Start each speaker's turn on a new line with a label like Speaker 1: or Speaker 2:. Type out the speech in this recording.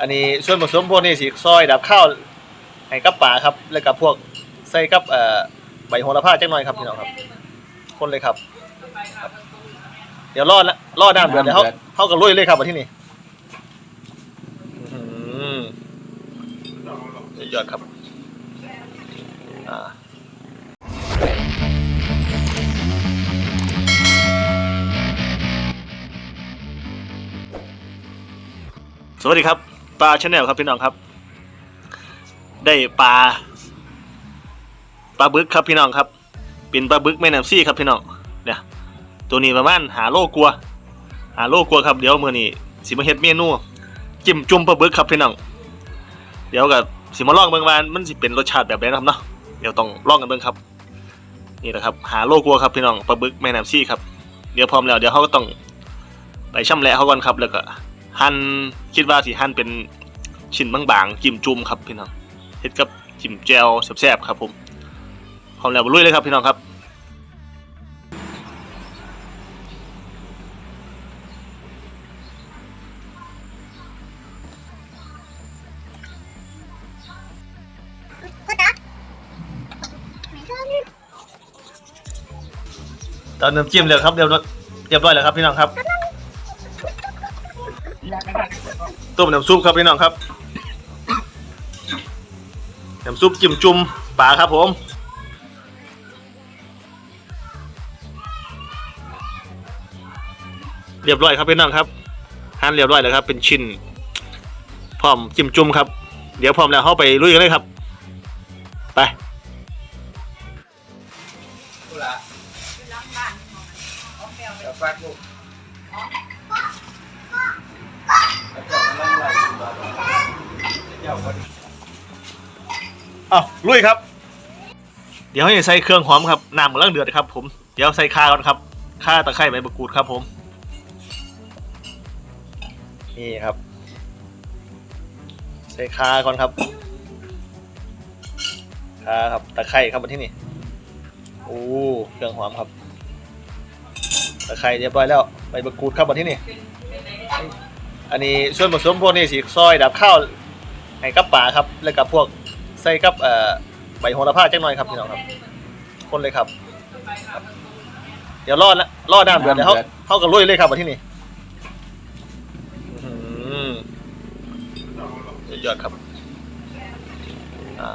Speaker 1: อันนี้ส่วนผสมพวกนี้สิซอยดับข้าวให้กับป่าครับ แล้วก็พวกใส่กับเอ่อใบโหระพาจักหน่อยครับพี่น้องครับ คนเลยครับครับ เดี๋ยวรอดละรอดน้ำเดือดเดี๋ยวเขาเขาก็ลุยเลยครับมาที่นี่อื้อหือสุดยอดครับ สวัสดีครับปลาชาแนลครับพี่น้องครับ ได้ปลาปลาบึกครับพี่น้องครับเป็นปลาบึกแม่น้ำซี่ครับพี่น้องเนี่ยตัวนี้ประมาณหาโลกลัว หาโลกลัวครับเดี๋ยวมื้อนี้สิมาเฮ็ดเมนูจิ้มจุ่มปลาบึกครับพี่น้องเดี๋ยวก็สิมาลองเบิ่งว่ามันสิเป็นรสชาติแบบไหนนะครับเนาะเดี๋ยวต้องลองกันเบิ่งครับนี่แหละครับหาโลกลัวครับพี่น้องปลาบึกแม่น้ำซี่ครับเดี๋ยวพร้อมแล้วเดี๋ยวเขาก็ต้องไปช่ำแหละเขาก่อนครับแล้วก็ หั่นคิดว่าสิหั่นเป็นชิ้นบางๆจิ้มจุ่มครับพี่น้องเฮ็ดกับจิ้มแจ่วแซ่บๆครับผมพร้อมแล้วลุยเลยครับพี่น้องครับตอนน้ำจิ้มเลยครับเรียบร้อยเรียบร้อยแล้วครับพี่น้องครับ ต้มน้ำซุปครับพี่น้องครับน้ำซุปจิ้มจุ่มปลาครับผมเรียบร้อยครับพี่น้องครับหั่นเรียบร้อยแล้วครับ เป็นชิ้นพร้อมจิ้มจุ่มครับ เดี๋ยวพร้อมแล้วเข้าไปลุยกันเลยครับ ไปอ้าวลุยครับ เดี๋ยวให้ใส่เครื่องหอมครับน้ำกำลังเดือดครับ ผมเดี๋ยวใส่ข่าก่อนครับข่าตะไคร้ใบมะกรูดครับ ผม นี่ครับ ใส่ข่าก่อนครับข่าครับตะไคร้ครับมาที่นี่โอ้เครื่องหอมครับตะไคร้เรียบร้อยแล้วใบมะกรูดครับมาที่นี่อันนี้ส่วนผสมพวกนี้สิซอยดับข้าว ให้กับป่าครับ แล้วก็พวกใส่กับเอ่อใบโหระพาจักหน่อยครับพี่น้องครับ คนเลยครับครับเดี๋ยวรอดละรอดน้ำเดือดเดี๋ยวเขาเขาก็ลุยเลยครับมาที่นี่อื้อหือสุดยอดครับ อ่า